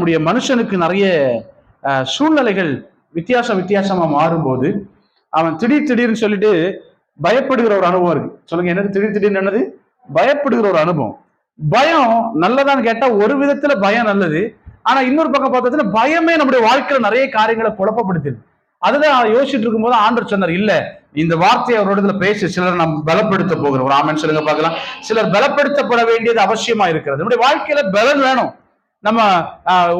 நம்முடைய மனுஷனுக்கு நிறைய சூழ்நிலைகள் வித்தியாசம் வித்தியாசமா மாறும்போது அவன் திடீர் திடீர்னு சொல்லிட்டு பயப்படுகிற ஒரு அனுபவம் இருக்கு. சொல்லுங்க என்னது திடீர் திடீர்னு என்னது? பயப்படுகிற ஒரு அனுபவம். பயம் நல்லதான்னு கேட்டா ஒரு விதத்துல பயம் நல்லது. ஆனா இன்னொரு பக்கம் பார்த்ததுல பயமே நம்முடைய வாழ்க்கையில நிறைய காரியங்களை குழப்பப்படுத்துது. அதுதான் யோசிச்சுட்டு இருக்கும்போது ஆண்டர் சொன்னார் இல்ல இந்த வார்த்தையை அவரோட பேசி சிலர் நாம் பலப்படுத்த போகிறோம். ஒரு சொல்லுங்க பார்க்கலாம். சிலர் பலப்படுத்தப்பட வேண்டியது அவசியமா இருக்கிறது. நம்முடைய வாழ்க்கையில பலன் வேணும். நம்ம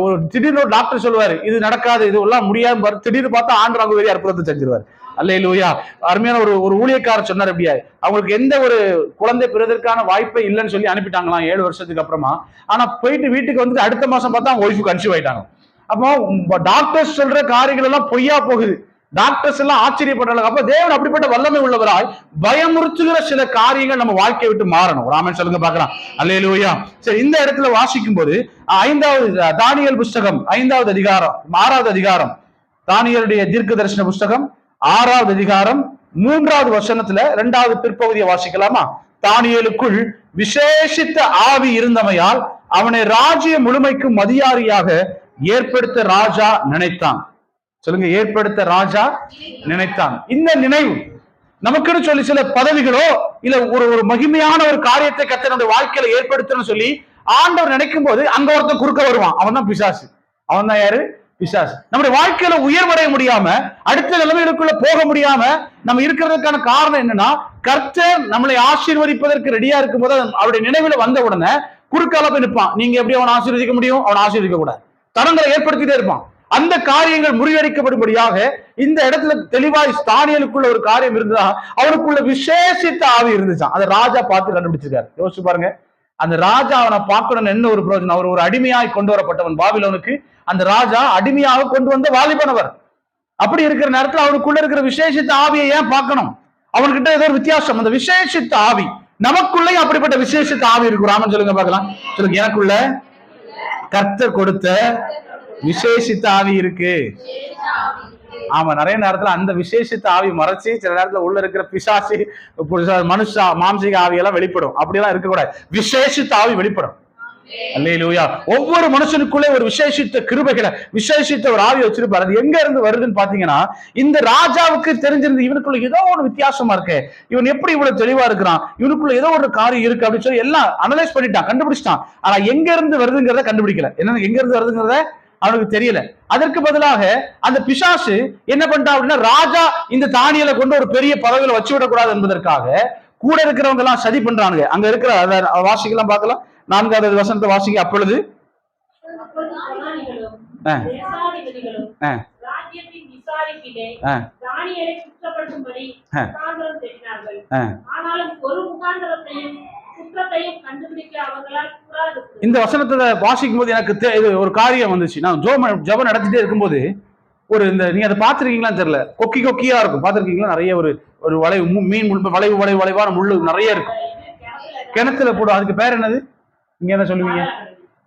ஒரு திடீர்னு ஒரு டாக்டர் சொல்லுவாரு இது நடக்காது இது எல்லாம் முடியாது பாரு. திடீர்னு பார்த்தா ஆண்டு அங்க வெளியே அற்புதத்தை செஞ்சிருவாரு. அல்ல இல்லையா அருமையான ஒரு ஒரு ஊழியக்காரர் சொன்னார் அப்படியா அவங்களுக்கு எந்த ஒரு குழந்தை பிறதற்கான வாய்ப்பே இல்லைன்னு சொல்லி அனுப்பிட்டாங்களாம் ஏழு வருஷத்துக்கு அப்புறமா. ஆனா போயிட்டு வீட்டுக்கு வந்து அடுத்த மாசம் பார்த்தா அவங்க ஒய்ஃபு கன்சியூவ் ஆயிட்டாங்க. அப்போ டாக்டர்ஸ் சொல்ற காரியங்கள் எல்லாம் பொய்யா போகுது. டாக்டர்ஸ் எல்லாம் ஆச்சரியப்படுறாங்க. அப்ப தேவன் அப்படிப்பட்ட வல்லமை உள்ளவராய் பயமுறுத்துகிற சில காரியங்கள் நம்ம வாழ்க்கையை விட்டு மாறணும். ராமன் சொல்லுங்க பாக்கலாம் அல்லேலூயா சரி இந்த இடத்துல வாசிக்கும் போது ஐந்தாவது தானியல் புஸ்தகம் ஐந்தாவது அதிகாரம் ஆறாவது அதிகாரம். தானியலுடைய தீர்க்க தரிசன புஸ்தகம் ஆறாவது அதிகாரம் மூன்றாவது வசனத்துல இரண்டாவது பிற்பகுதியை வாசிக்கலாமா? தானியலுக்குள் விசேஷித்த ஆவி இருந்தமையால் அவனை ராஜ்ய முழுமைக்கும் அதிகாரியாக ஏற்படுத்த ராஜா நினைத்தான். சொல்லுங்க ஏற்படுத்த ராஜா நினைத்தான். இந்த நினைவு நமக்குன்னு சொல்லி சில பதவிகளோ இல்ல ஒரு ஒரு மகிமையான ஒரு காரியத்தை கத்தனுடைய வாழ்க்கையில ஏற்படுத்தணும்னு சொல்லி ஆண்டவர் நினைக்கும் போது அங்க ஒருத்தன் குறுக்க வருவான். அவன் தான் பிசாசு. அவன் தான் யாரு? பிசாசு. நம்முடைய வாழ்க்கையில உயர்வடைய முடியாம அடுத்த நிலைமைகளுக்குள்ள போக முடியாம நம்ம இருக்கிறதுக்கான காரணம் என்னன்னா கர்த்தர் நம்மளை ஆசீர்வதிப்பதற்கு ரெடியா இருக்கும் போது அவருடைய நினைவுல வந்த உடனே குறுக்கால போய் நிற்பான். நீங்க எப்படி அவனை ஆசீர்வதிக்க முடியும்? அவனை ஆசீர்வதிக்க கூடாது தடங்களை ஏற்படுத்திட்டே இருப்பான். அந்த காரியங்கள் முறியடிக்கப்படும்படியாக இந்த இடத்துல தெளிவாய் ஸ்தானியலுக்குள்ள ஒரு காரியம் இருந்ததா? அவனுக்குள்ள விசேஷித்த ஆவி இருந்துச்சான் அதை ராஜா பார்த்து கண்டுபிடிச்சிருக்காரு. யோசிச்சு பாருங்க. அந்த ராஜா அவனை பார்க்கணும்னு என்ன ஒரு பிரயோஜனம்? அவர் ஒரு அடிமையாய் கொண்டு வரப்பட்டவன் பாபிலோனுக்கு அந்த ராஜா அடிமையாக கொண்டு வந்த வாலிபனவர். அப்படி இருக்கிற நேரத்துல அவனுக்குள்ள இருக்கிற விசேஷித்த ஆவியை ஏன் பார்க்கணும்? அவன்கிட்ட ஏதோ ஒரு வித்தியாசம். அந்த விசேஷித்த ஆவி நமக்குள்ளேயும் அப்படிப்பட்ட விசேஷித்த ஆவி இருக்கு. ராமன் சொல்லுங்க பார்க்கலாம். சொல்லுங்க எனக்குள்ள கர்த்தர் கொடுத்த விசேஷித்த ஆவி இருக்கு. ஆமா நிறைய நேரத்துல அந்த விசேஷித்த ஆவி மறைச்சு சில நேரத்துல உள்ள இருக்கிற பிசாசி மனுஷா மாம்சிக ஆவியெல்லாம் வெளிப்படும். அப்படியெல்லாம் இருக்கக்கூடாது. விசேஷித்த ஆவி வெளிப்படும். அல்லையிலூயா ஒவ்வொரு மனுஷனுக்குள்ளே ஒரு விசேஷித்த கிருபைகளை விசேஷித்த ஒரு ஆவி வச்சிருப்பாரு. அது எங்க இருந்து வருதுன்னு பாத்தீங்கன்னா இந்த ராஜாவுக்கு தெரிஞ்சிருந்து இவனுக்குள்ள ஏதோ ஒரு வித்தியாசமா இருக்கு. இவன் எப்படி இவ்வளவு தெளிவா இருக்கிறான்? இவனுக்குள்ள ஏதோ ஒரு காரியம் இருக்கு அப்படின்னு சொல்லி எல்லாம் அனலைஸ் பண்ணிட்டான் கண்டுபிடிச்சிட்டான். ஆனா எங்க இருந்து வருதுங்கிறத கண்டுபிடிக்கல. என்ன எங்க இருந்து வருதுங்கிறத? அவனுக்கு தெரியல. அதற்கு பதிலாக அந்த பிசாசு என்ன பண்ணிட்டான் அப்படின்னா ராஜா இந்த தானியலை கொண்டு ஒரு பெரிய பதவியில வச்சு விடக்கூடாது என்பதற்காக கூட இருக்கிறவங்க எல்லாம் சதி பண்றானுங்க. அங்க இருக்கிற வாசிக்கலாம் பார்க்கலாம். நான்காவது வசனத்தை வாசிக்க அப்பொழுது. ஆனாலும் ஒரு முகாந்திரத்தையும் குற்றத்தையும் கண்டுபிடிக்க அவர்களால் கூடாது இந்த வசனத்தை வாசிக்கும் போது எனக்கு இது ஒரு காரியம் வந்துச்சு. நான் ஜோம ஜபம் நடத்திட்டே இருக்கும்போது ஒரு இந்த நீங்க அதை பார்த்துருக்கீங்களான்னு தெரியல. கொக்கி கொக்கியா இருக்கும். பார்த்துருக்கீங்களா? நிறைய ஒரு ஒரு வளைவு மீன் முள் வளைவு வளைவு வளைவான முள்ளு நிறைய இருக்கும். கிணத்துல போடும் அதுக்கு பேர் என்னது? நீங்க என்ன சொல்லுவீங்க?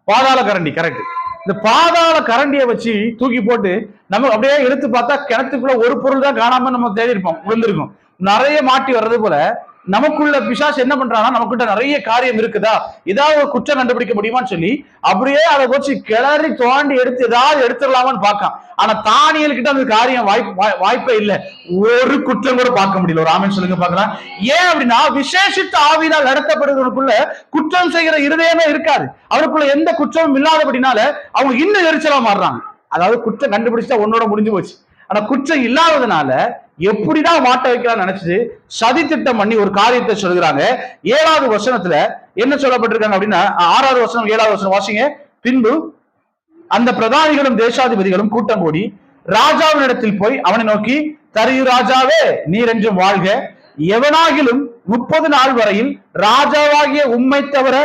பாதாள கரண்டி கரெக்ட் இந்த பாதாள கரண்டியை வச்சு தூக்கி போட்டு நம்ம அப்படியே எடுத்து பார்த்தா கிணத்துக்குள்ள ஒரு பொருள் தான் காணாம நம்ம தேடி இருப்போம் விழுந்திருக்கும். நிறைய மாட்டி வர்றது போல நமக்குள்ள பிசாசு என்ன பண்றான்னா நமக்குள்ள நிறைய காரியம் இருக்குதா? ஏதாவது ஒரு குற்றம் கண்டுபிடிக்க முடியுமான்னு சொல்லி அப்படியே அதை வச்சு கிளறி தோண்டி எடுத்து ஏதாவது எடுத்துடலாமான்னு பார்க்கான். ஆனா தானியல் கிட்ட அந்த காரியம் வாய்ப்பு வாய்- வாய்ப்பே இல்லை. ஒரு குற்றம் கூட பார்க்க முடியல. ஒரு ஆமன் சொல்லுங்க பாக்கலாம் ஏன் அப்படின்னா விசேஷித்த ஆவியினால் நடத்தப்படுகிறவனுக்குள்ள குற்றம் செய்கிற இருதயமே இருக்காது. அவருக்குள்ள எந்த குற்றமும் இல்லாதபடினால அவங்க இன்னும் எரிச்சலா மாறுறாங்க. அதாவது குற்றம் கண்டுபிடிச்சா உன்னோட முடிஞ்சு போச்சு. ஆனா குற்றம் இல்லாததுனால எப்படிதான் மாட்ட வைக்கலாம் நினைச்சது சதி திட்டம் பண்ணி ஒரு காரியத்தை சொல்கிறாங்க ஏழாவது வசனத்துல என்ன சொல்லப்பட்டிருக்காங்க அப்படின்னா ஆறாவது வசனம் ஏழாவது வசனம் வாசிங்க. பின்பு அந்த பிரதானிகளும் தேசாதிபதிகளும் கூட்டம் கூடி ராஜாவினிடத்தில் போய் அவனை நோக்கி தரியு ராஜாவே நீர் என்றும் வாழ்க. எவனாகிலும் முப்பது நாள் வரையில் ராஜாவாகிய உண்மை தவிர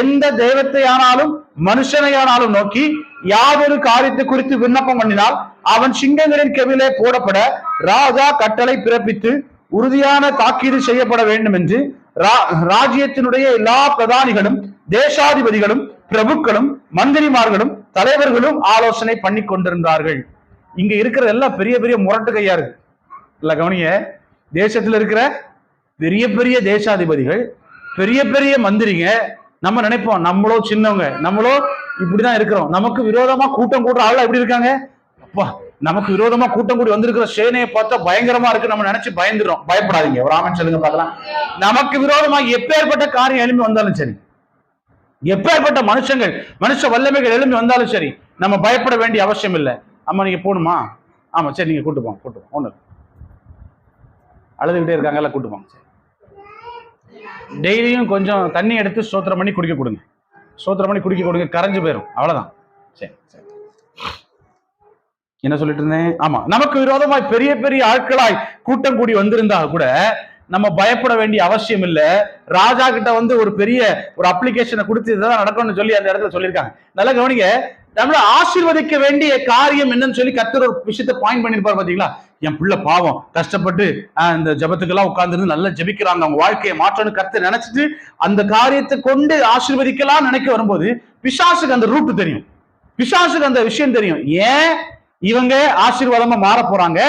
எந்த தெய்வத்தையானாலும் மனுஷனையானாலும் நோக்கி யாதொரு காரியத்தை குறித்து விண்ணப்பம் பண்ணினால் அவன் சிங்கங்களின் கெவிலே போடப்பட ராஜா கட்டளை பிறப்பித்து உறுதியான தாக்கீது செய்யப்பட வேண்டும் என்று ரா- ராஜ்யத்தினுடைய எல்லா பிரதானிகளும் தேசாதிபதிகளும் பிரபுக்களும் மந்திரிமார்களும் தலைவர்களும் ஆலோசனை பண்ணி கொண்டிருந்தார்கள். இங்க இருக்கிற எல்லாம் பெரிய பெரிய முரட்டு கையா இருக்கு. இல்ல கவனிங்க. தேசத்துல இருக்கிற பெரிய பெரிய தேசாதிபதிகள் பெரிய பெரிய மந்திரிங்க நம்ம நினைப்போம் நம்மளோ சின்னவங்க நம்மளோ இப்படிதான் இருக்கிறோம். நமக்கு விரோதமா கூட்டம் கூடுற ஆள் எப்படி இருக்காங்க? அப்பா நமக்கு விரோதமா கூட்டம் கூடி வந்திருக்கிற சேனையை பார்த்தா பயங்கரமா இருக்கு. நம்ம நினைச்சு பயந்துரும் பயப்படாதீங்க. ஒரு ஆமன் சொல்லுங்க பார்க்கலாம். நமக்கு விரோதமா எப்பேற்பட்ட காரியம் எழுப்பி வந்தாலும் சரி எப்பேற்பட்ட மனுஷங்கள் மனுஷ வல்லமைகள் எழுப்பி வந்தாலும் சரி நம்ம பயப்பட வேண்டிய அவசியம் இல்லை. அம்மா நீங்க போகணுமா? ஆமா சரி நீங்க கூட்டு போங்க கூட்டு போங்க. ஒண்ணு இல்ல. அழுதுகிட்டே இருக்காங்கல்ல கூட்டு போங்க. சரி டெய்லியும் கொஞ்சம் தண்ணி எடுத்து சோத்திரம் பண்ணி குடிக்க கொடுங்க. சோத்திரம் பண்ணி குடிக்க கொடுங்க கரைஞ்சு போயிடும் அவ்வளவுதான். சரி சரி. என்ன சொல்லிட்டு இருந்தேன்? ஆமா நமக்கு விரோதமாய் பெரிய பெரிய ஆட்களாய் கூட்டம் கூடி வந்திருந்தா கூட நம்ம பயப்பட வேண்டிய அவசியம் இல்ல. ராஜா கிட்ட வந்து ஒரு பெரிய ஒரு அப்ளிகேஷனை கொடுத்து இதுதான் நடக்கும்னு சொல்லி அந்த இடத்துல சொல்லியிருக்காங்க. நல்லா கவனிங்க நம்மள ஆசீர்வதிக்க வேண்டிய காரியம் என்னன்னு சொல்லி கத்துற ஒரு விஷயத்த பாயிண்ட் பண்ணிருப்பாரு பாத்தீங்களா? என் பிள்ளை பாவம் கஷ்டப்பட்டு ஆஹ், இந்த ஜபத்துக்கெல்லாம் உட்கார்ந்துருந்து நல்லா ஜெபிக்கிறாங்க அவங்க வாழ்க்கையை மாற்றணும் கத்து நினைச்சிட்டு அந்த காரியத்தை கொண்டு ஆசீர்வதிக்கலாம் நினைக்க வரும்போது பிசாசுக்கு அந்த ரூட் தெரியும். பிசாசுக்கு அந்த விஷயம் தெரியும். ஏன்? இவங்க ஆசீர்வாதமா மாற போறாங்க.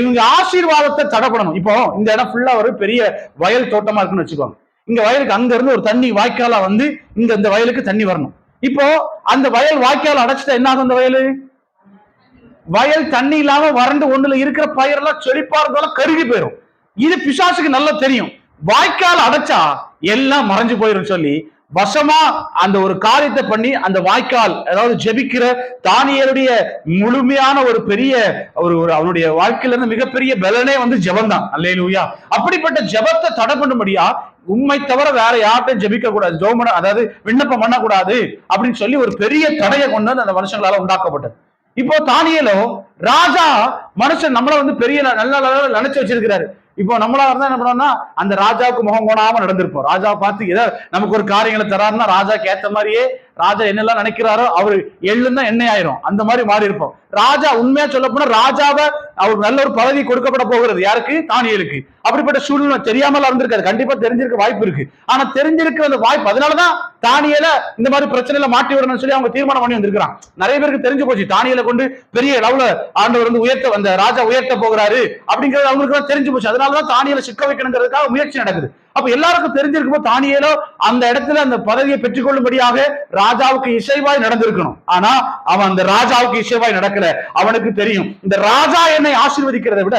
இவங்க ஆசீர்வாதத்தை தடைப்படணும். இப்போ இந்த இடம் ஃபுல்லா ஒரு பெரிய வயல் தோட்டமா இருக்குன்னு வச்சுக்கோங்க. இங்க வயலுக்கு அங்க இருந்து ஒரு தண்ணி வாய்க்காலா வந்து இங்க இந்த வயலுக்கு தண்ணி வரணும். இப்போ அந்த வயல் வாய்க்கால் அடைச்சிட்டா என்ன ஆகும் அந்த வயல்? வயல் தண்ணி இல்லாம வறண்டு ஒண்ணுல இருக்கிற பயிரெல்லாம் செழிப்பா இருந்தாலும் கருகி போயிடும் இது பிசாசுக்கு நல்லா தெரியும். வாய்க்கால் அடைச்சா எல்லாம் மறைஞ்சு போயிரும் சொல்லி வசமா அந்த ஒரு காரியத்தை பண்ணி அந்த வாய்க்கால் அதாவது ஜெபிக்கிற தானியருடைய முழுமையான ஒரு பெரிய ஒரு ஒரு அவனுடைய வாழ்க்கையில இருந்து மிகப்பெரிய பலனே வந்து ஜெபம் தான் அல்லேலூயா. அப்படிப்பட்ட ஜெபத்தை தடை பண்ணும்படியா உண்மை தவிர வேற யார்ட்டையும் ஜெபிக்க கூடாது. ஜோமன அதாவது விண்ணப்பம் பண்ணக்கூடாது அப்படின்னு சொல்லி ஒரு பெரிய தடையை கொண்டு வந்து அந்த மனுஷங்களால உண்டாக்கப்பட்டது. இப்போ தானியலோ ராஜா மனுஷன் நம்மள வந்து பெரிய நல்ல நல்ல நினைச்சு வச்சிருக்கிறாரு. இப்போ நம்மளா இருந்தா என்ன பண்ணோம்னா அந்த ராஜாவுக்கு முகம் கோணாம நடந்திருப்போம். ராஜாவை பார்த்து ஏதோ நமக்கு ஒரு காரியங்களை தராருன்னா ராஜாக்கு ஏத்த மாதிரியே ராஜா என்னெல்லாம் நினைக்கிறாரோ அவர் எள்ளுன்னா எண்ணெய் ஆயிரும். அந்த மாதிரி மாறி இருப்போம். ராஜா உண்மையா சொல்ல போனா ராஜாவை அவர் நல்ல ஒரு பதவி கொடுக்கப்பட போகிறது யாருக்கு? தானியலுக்கு. அப்படிப்பட்ட சூழ்நிலை தெரியாமல் இருந்திருக்காது. கண்டிப்பா தெரிஞ்சிருக்க வாய்ப்பு இருக்கு. ஆனா தெரிஞ்சிருக்க அந்த வாய்ப்பு அதனாலதான் தானியல இந்த மாதிரி பிரச்சனையில மாட்டி விடணும்னு சொல்லி அவங்க தீர்மானம் பண்ணி வந்திருக்கான் நிறைய பேருக்கு தெரிஞ்சு போச்சு. தானியல கொண்டு பெரிய லவ்ல ஆண்டவர் வந்து உயர்த்த அந்த ராஜா உயர்த்த போகிறாரு அப்படிங்கிறது அவங்களுக்கு தெரிஞ்சு போச்சு. அதனாலதான் தானியல சிக்க வைக்கணுங்கிறதுக்காக முயற்சி நடக்குது. அப்ப எல்லாருக்கும் தெரிஞ்சிருக்கும்போது தானியலோ அந்த இடத்துல அந்த பதவியை பெற்றுக்கொள்ளும்படியாக ராஜாவுக்கு இசைவாய் நடந்திருக்கணும். ஆனா அவன் அந்த ராஜாவுக்கு இசைவாய் நடக்கல. அவனுக்கு தெரியும். இந்த ராஜா என்னை ஆசீர்வதிக்கிறத விட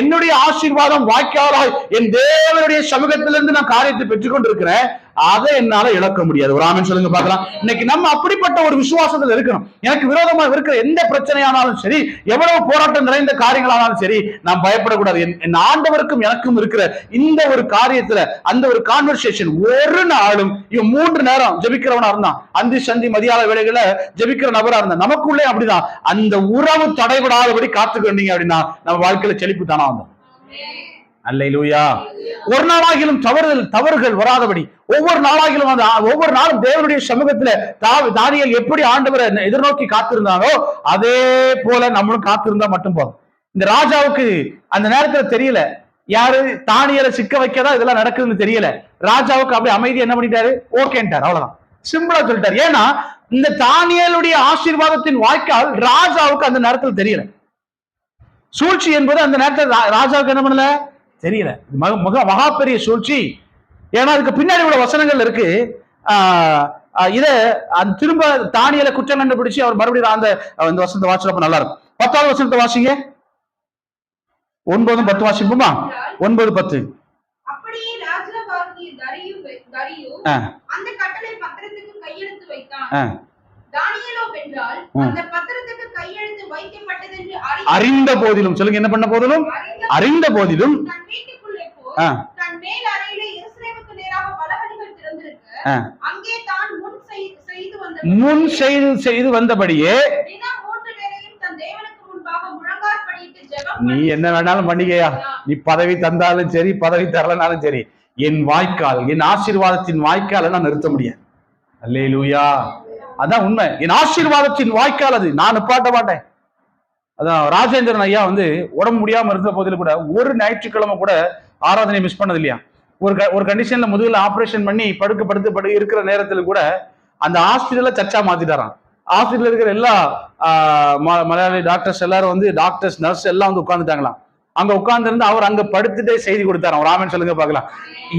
என்னுடைய ஆசீர்வாதம் வாய்க்காலாய் என் தேவனுடைய சமூகத்திலிருந்து நான் காரியத்தை பெற்றுக்கொண்டிருக்கிறேன். அதை என்னால இழக்க முடியாது. ஒரு ஆமன் சொல்லுங்க பார்க்கலாம். இன்னைக்கு நம்ம அப்படிப்பட்ட ஒரு விசுவாசத்துல இருக்கணும். எனக்கு விரோதமா இருக்கிற எந்த பிரச்சனையானாலும் சரி எவ்வளவு போராட்டம் நிறைந்த காரியங்களானாலும் சரி நான் பயப்படக்கூடாது. என் ஆண்டவருக்கும் எனக்கும் இருக்கிற இந்த ஒரு காரியத்துல அந்த ஒரு கான்வர்சேஷன் ஒரு நாளும் இவன் மூன்று நேரம் ஜெபிக்கிறவனா இருந்தான். அந்தி சந்தி மதியால வேலைகளை ஜெபிக்கிற நபரா இருந்தான். நமக்குள்ளே அப்படிதான். அந்த உறவு தடைபடாதபடி காத்துக்கொண்டீங்க அப்படின்னா நம்ம வாழ்க்கையில செழிப்பு தானா வந்தோம் அல்லையிலூயா ஒரு நாளாகிலும் தவறுதல் தவறுகள் வராதபடி ஒவ்வொரு நாளாகிலும் அந்த ஒவ்வொரு நாளும் தேவனுடைய சமூகத்துல தா- எப்படி ஆண்டவரை எதிர்நோக்கி காத்திருந்தானோ அதே போல நம்மளும் காத்திருந்தா மட்டும் போதும். இந்த ராஜாவுக்கு அந்த நேரத்துல தெரியல. யாரு? தானியலை சிக்க வைக்கதான் இதெல்லாம் நடக்குதுன்னு தெரியல. ராஜாவுக்கு அப்படியே அமைதி என்ன பண்ணிட்டாரு? ஓகேன்ட்டார் அவ்வளவுதான். சிம்பிளா சொல்லிட்டார். ஏன்னா இந்த தானியலுடைய ஆசீர்வாதத்தின் வாய்க்கால் ராஜாவுக்கு அந்த நேரத்துல தெரியல. சூழ்ச்சி என்பது அந்த நேரத்துல ரா- ராஜாவுக்கு என்ன பண்ணல? தெரியல. மக மக மகா பெரிய சூழ்ச்சி. ஏன்னா அதுக்கு பின்னாடி உள்ள வசனங்கள் இருக்கு. இத திரும்ப தானியல குற்றம் கண்டுபிடிச்சு அவர் மறுபடியும் அந்த அந்த வசனத்தை வாசிச்சப்ப நல்லா இருக்கும் பத்தாவது வசனத்தை வாசிங்க. ஒன்பதும் பத்து வாசிப்போமா? ஒன்பது பத்து. அந்த கட்டளை பத்திரத்துக்கு கையெழுத்து வைத்தான். அறிந்த போதிலும். சொல்லுங்க என்ன பண்ண போதிலும்? அறிந்த போதிலும். முன் செய்- செய்து செய்து வந்தபடியே நீ என்ன வேணாலும் பண்ணிக்கையா? நீ பதவி தந்தாலும் சரி பதவி தரலனாலும் சரி என் வாய்க்கால் என் ஆசீர்வாதத்தின் வாய்க்காலை நான் நிறுத்த முடியாது. அல்லேலூயா. அதான் உண்மை. என் ஆசீர்வாதத்தின் வாய்க்கால் அது. நான் நிப்பாட்ட மாட்டேன். அதான் ராஜேந்திரன் ஐயா வந்து உடம்பு முடியாம இருந்த போதிலும் கூட ஒரு ஞாயிற்றுக்கிழமை கூட ஆராதனை மிஸ் பண்ணது இல்லையா? ஒரு க- ஒரு கண்டிஷன்ல முதுகுல ஆபரேஷன் பண்ணி படுக்க படுத்து படு இருக்கிற நேரத்தில் கூட அந்த ஹாஸ்பிட்டல சர்ச்சா மாத்திட்டாராம். ஹாஸ்பிட்டல் இருக்கிற எல்லா ம- மலையாளி டாக்டர்ஸ் எல்லாரும் வந்து டாக்டர்ஸ் நர்ஸ் எல்லாம் வந்து உட்காந்துட்டாங்களாம் அங்க உட்காந்துருந்து அவர் அங்க படுத்துட்டே செய்தி கொடுத்தாராம். ராமன் சொல்லுங்க பார்க்கலாம்.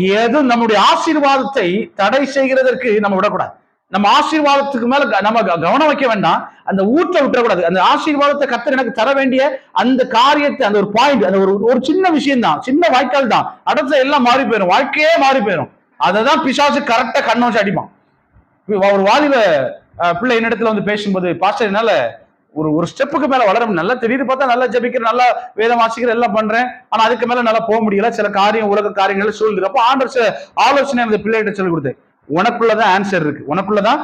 எதுவும் நம்முடைய ஆசீர்வாதத்தை தடை செய்கிறதற்கு நம்ம விடக்கூடாது. நம்ம ஆசீர்வாதத்துக்கு மேல நம்ம கவனம் வைக்க வேண்டாம். அந்த ஊற்ற விட்டுறக்கூடாது. அந்த ஆசீர்வாதத்தை கத்தர் எனக்கு தர வேண்டிய அந்த காரியத்தை அந்த ஒரு பாயிண்ட் அந்த ஒரு ஒரு சின்ன விஷயம் தான் சின்ன வாய்க்கால் தான். அடுத்த எல்லாம் மாறி போயிடும் வாழ்க்கையே மாறி போயிடும் அதை தான் பிசாசு கரெக்டா கண்ணை வச்சு அடிப்பான். ஒரு வாலிப பிள்ளை என்னிடத்துல வந்து பேசும்போது பாஸ்டர் என்னால ஒரு ஒரு ஸ்டெப்புக்கு மேல வளர நல்லா திடீர்னு பார்த்தா நல்லா ஜெபிக்கிற நல்லா வேதம் வாசிக்கிற எல்லாம் பண்றேன். ஆனா அதுக்கு மேல நல்லா போக முடியல. சில காரியம் உலக காரியங்கள் சூழ்நிலை அப்போ ஆண்டர் ஆலோசனை அந்த பிள்ளைகிட்ட சொல்லி கொடுத்தேன். உனக்குள்ளதான் ஆன்சர் இருக்கு. உனக்குள்ளதான்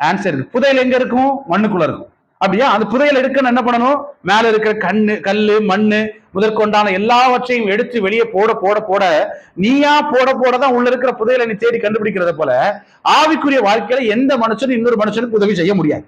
ஆன்சர் இருக்கு. புதையல் எங்க இருக்கும்? மண்ணுக்குள்ள இருக்கும். அப்படியா? அந்த புதையல் எடுக்கணும் என்ன பண்ணணும்? மேல இருக்கிற கண்ணு கல்லு மண்ணு முதற்கொண்டான எல்லாவற்றையும் எடுத்து வெளியே போட போட போட நீயா போட போட தான் உள்ள இருக்கிற புதையலை நீ தேடி கண்டுபிடிக்கிறத போல ஆவிக்குரிய வாழ்க்கையில எந்த மனுஷனும் இன்னொரு மனுஷனுக்கு உதவி செய்ய முடியாது.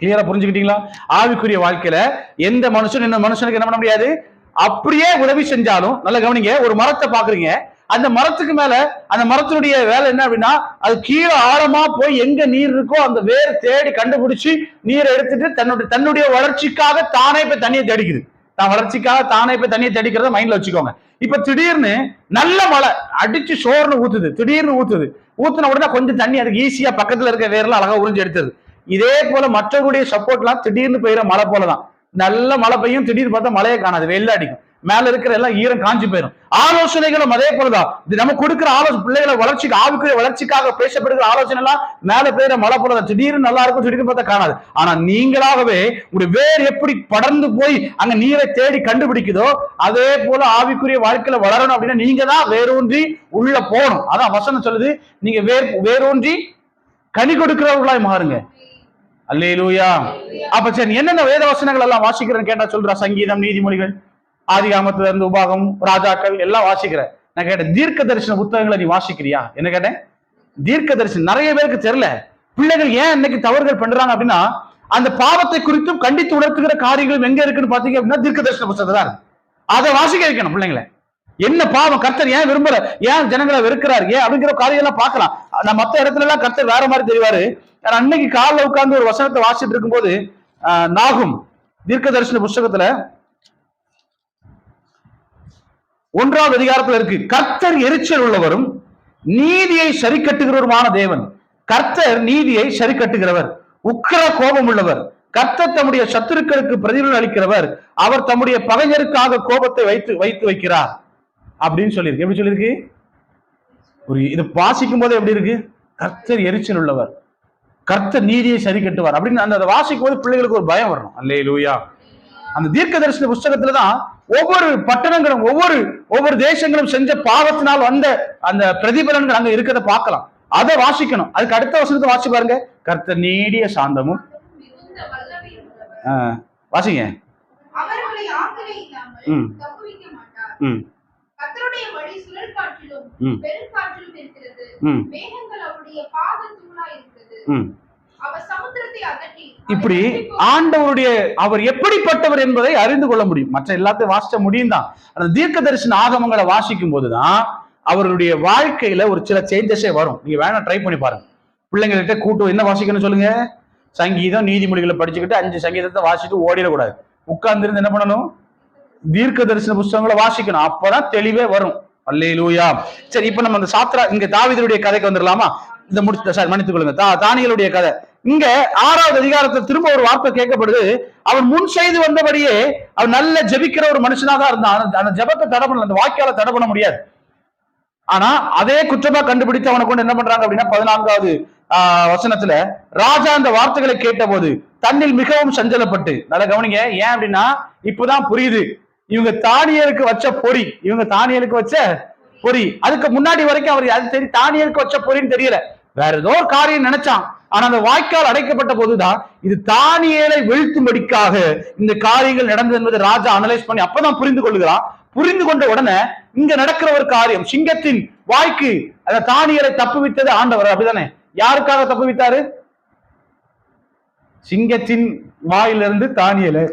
கிளியரா புரிஞ்சுக்கிட்டீங்களா? ஆவிக்குரிய வாழ்க்கையில எந்த மனுஷன் இன்னொரு மனுஷனுக்கு என்ன பண்ண முடியாது? அப்படியே உதவி செஞ்சாலும் நல்லா கவனிங்க ஒரு மரத்தை பாக்குறீங்க அந்த மரத்துக்கு மேல அந்த மரத்தினுடைய வேலை என்ன அப்படின்னா அது கீழே ஆழமா போய் எங்க நீர் இருக்கோ அந்த வேர் தேடி கண்டுபிடிச்சு நீரை எடுத்துட்டு தன்னுடைய தன்னுடைய வளர்ச்சிக்காக தானே போய் தண்ணியை தேடிக்குது. தான் வளர்ச்சிக்காக தானே போய் தண்ணியை தேடிக்கிறத மைண்ட்ல வச்சுக்கோங்க. இப்ப திடீர்னு நல்ல மழை அடிச்சு சோர்னு ஊத்துது திடீர்னு ஊத்துது. ஊத்துன உடனே கொஞ்சம் தண்ணி அதுக்கு ஈஸியா பக்கத்துல இருக்க வேர்லாம் அழகா உறிஞ்சு எடுத்துருது. இதே போல மற்றவருடைய சப்போர்ட்லாம் திடீர்னு பெய்யுற மழை போலதான். நல்ல மழை பெய்யும் திடீர்னு பார்த்தா மழையே காணாது வெள்ள அடிக்கும். மேல இருக்கிற எல்லாம் ஈரம் காஞ்சி போயிடும் ஆலோசனைகளும் அதே போலதான். இது நம்ம கொடுக்கிற ஆலோசனை பிள்ளைகளை வளர்ச்சிக்கு ஆவிக்குரிய வளர்ச்சிக்காக பேசப்படுகிற ஆலோசனை எல்லாம் மேல பெய்யுற மழை போலதான் திடீர்னு நல்லா இருக்கும் திடீர்னு பார்த்தா காணாது. ஆனா நீங்களாகவே ஒரு வேர் எப்படி படர்ந்து போய் அங்க நீரை தேடி கண்டுபிடிக்குதோ அதே போல ஆவிக்குரிய வாழ்க்கையில வளரணும் அப்படின்னா நீங்க தான் வேரூன்றி உள்ள போகணும். அதான் வசனம் சொல்லுது. நீங்க வேர் வேரூன்றி கனி கொடுக்கிறவர்களாய் மாறுங்க. அல்லேலூயா. அப்ப சரி என்னென்ன வேத வசனங்கள் எல்லாம் வாசிக்கிறேன்னு கேட்டா சொல்றா சங்கீதம் நீதிமொழிகள்? ஆதிகாமத்துல இருந்து உபாகம் ராஜாக்கள் எல்லாம் வாசிக்கிறேன் நான் கேட்டேன் தீர்க்க தரிசன புத்தகங்களை நீ வாசிக்கிறியா? என்ன கேட்டேன்? தீர்க்க தரிசனம் நிறைய பேருக்கு தெரியல. பிள்ளைகள் ஏன் இன்னைக்கு தவறுகள் பண்றாங்க அப்படின்னா அந்த பாவத்தை குறித்தும் கண்டித்து உணர்த்துகிற காரியங்களும் எங்க இருக்குன்னு பாத்தீங்க அப்படின்னா தீர்க்க தரிசன புத்தகத்தை தான் அதை வாசிக்க வைக்கணும் பிள்ளைங்களை. என்ன பாவம்? கர்த்தர் ஏன் விரும்பல? ஏன் ஜனங்களை வெறுக்கிறார்? ஏன் அப்படிங்கிற காரியம் எல்லாம் பார்க்கலாம். நான் மத்த இடத்துல எல்லாம் கர்த்தர் வேற மாதிரி தெரிவாரு. அன்னைக்கு காலில் உட்கார்ந்து ஒரு வசனத்தை வாசிட்டு இருக்கும்போது ஆஹ், நாகும் தீர்க்க தரிசன புஸ்தகத்துல ஒன்றாவது அதிகாரத்துல இருக்கு. கர்த்தர் எரிச்சல் உள்ளவரும் நீதியை சரி கட்டுகிறவருமான தேவன். கர்த்தர் நீதியை சரி கட்டுகிறவர் உக்கர கோபம் உள்ளவர். கர்த்தர் தம்முடைய சத்துருக்களுக்கு பிரதிபலன் அளிக்கிறவர். அவர் தம்முடைய பகைஞருக்காக கோபத்தை வைத்து வைத்து வைக்கிறார். அப்படின்னு சொல்லியிருக்கு. எப்படி சொல்லியிருக்கு? ஒரு இது வாசிக்கும் போது எப்படி இருக்கு? கர்த்தர் எரிச்சல் உள்ளவர். கர்த்தர் நீதியை சரி கட்டுவார் அப்படின்னு அந்த அதை வாசிக்கும் போது பிள்ளைகளுக்கு ஒரு பயம் வரணும். அல்லே லூயா அந்த தீர்க்க தரிசன புஸ்தகத்துல தான் ஒவ்வொரு பட்டணங்களும் ஒவ்வொரு ஒவ்வொரு தேசங்களும் செஞ்ச பாவத்தினால் வந்த அந்த பிரதிபலன்கள் அங்க இருக்கிறத பார்க்கலாம். அதை வாசிக்கணும். அதுக்கு அடுத்த வசனத்தை வாசி பாருங்க. கர்த்தர் நீடிய சாந்தமும். வாசிங்க. ம். ம். ம். ம். அவருடைய இப்படி ஆண்டவருடைய அவர் எப்படிப்பட்டவர் என்பதை அறிந்து கொள்ள முடியும். மற்ற எல்லாத்தையும் வாசிக்க முடியும் தான் அந்த தீர்க்க தரிசன ஆகமங்களை வாசிக்கும் போதுதான் அவர்களுடைய வாழ்க்கையில ஒரு சில சேஞ்சஸே வரும். நீங்க வேணா ட்ரை பண்ணி பாருங்க. பிள்ளைங்கள்கிட்ட கூட்டு என்ன வாசிக்கணும் சொல்லுங்க? சங்கீதம் நீதிமொழிகளை படிச்சுக்கிட்டு அஞ்சு சங்கீதத்தை வாசிட்டு ஓடிடக்கூடாது. உட்கார்ந்து என்ன பண்ணணும்? தீர்க்க தரிசன புஸ்தகங்களை வாசிக்கணும். அப்பதான் தெளிவே வரும். அல்லேலூயா. சரி இப்ப நம்ம அந்த சாத்ரா இங்க தாவீதுடைய கதைக்கு வந்துடலாமா? இந்த முடிச்சு சாரி மன்னித்துக் கொள்ளுங்க. தா தானியலுடைய கதை. இங்க ஆறாவது அதிகாரத்தில் திரும்ப ஒரு வார்த்தை கேட்கப்படுது. அவன் முன் செய்து வந்தபடியே அவன் நல்ல ஜெபிக்கிற ஒரு மனுஷனாக தான் இருந்தான். அந்த ஜெபத்தை தடை பண்ணல. அந்த வாக்கியால தடை பண்ண முடியாது. ஆனா அதே குற்றமா கண்டுபிடித்து அவனை கொண்டு என்ன பண்றாங்க அப்படின்னா பதினான்காவது வசனத்துல ராஜா அந்த வார்த்தைகளை கேட்டபோது தன்னில் மிகவும் சஞ்சலப்பட்டு நல்லா கவனிங்க ஏன் அப்படின்னா இப்பதான் புரியுது. இவங்க தானியலுக்கு வச்ச பொறி இவங்க தானியலுக்கு வச்ச பொறி. அதுக்கு முன்னாடி வரைக்கும் அவர் அது சரி தானியலுக்கு வச்ச பொறின்னு தெரியல. வேற ஏதோ ஒரு காரியம் நினைச்சான். ஆனா அந்த வாய்க்கால் அடைக்கப்பட்ட போதுதான் இது தானியலை வீழ்த்தும்படிக்காக இந்த காரியங்கள் நடந்தது என்பது ராஜா அனலைஸ் பண்ணி அப்பதான் புரிந்து கொள்கிறான் புரிந்து கொண்ட உடனே இங்க நடக்கிற ஒரு காரியம் சிங்கத்தின் வாய்க்கு அந்த தானியலை தப்புவித்தது ஆண்டவர் அப்படிதானே? யாருக்காக தப்புவித்தாரு சிங்கத்தின் வாயிலிருந்து தானியலை.